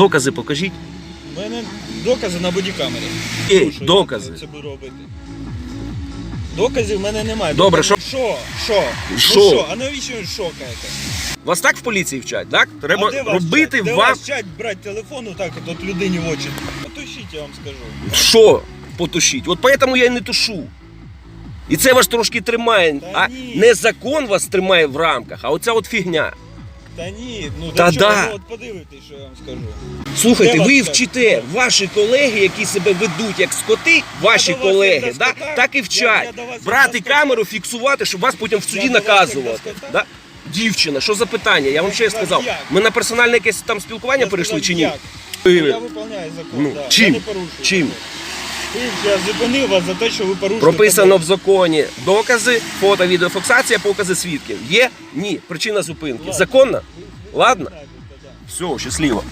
Докази покажіть. У мене докази на бодікамері. Що я докази. Це буду робити. Доказів в мене немає. Добре, Що? Що? Ну Що? що? А навіщо ви шокаєте? Вас так в поліції вчать, так? Треба а де вас робити вчать? Де вам. вас вчать брати телефон отак от, от людині в очі? Потушіть, я вам скажу. Що потушіть? От поэтому я і не тушу. І це вас трошки тримає. Та а ні. не закон вас тримає в рамках, а оця от фігня. Та ні, ну Та до чого? да. Ну, от подивитись, що я вам скажу. Слухайте, Де ви так? вчите ваші колеги, які себе ведуть як скоти, ваші до вас колеги, як до да, скота, так і я- вчать. я до вас як Брати скота. камеру, фіксувати, щоб вас потім в суді до вас як до наказувати. скота? Да? Дівчина, що за питання? Я вам ще Як- сказав. як? Ми на персональне якесь там спілкування Я перейшли сказав, чи ні? як? Ви- Я виконаю закон, Ну, да. чим? Я не порушую. Чим? Я зупинив вас за те, що ви порушили. Прописано в законі докази, фото, відеофіксація, покази свідків. Є? Ні. Причина зупинки. Законна? Ладно? Все, щасливо.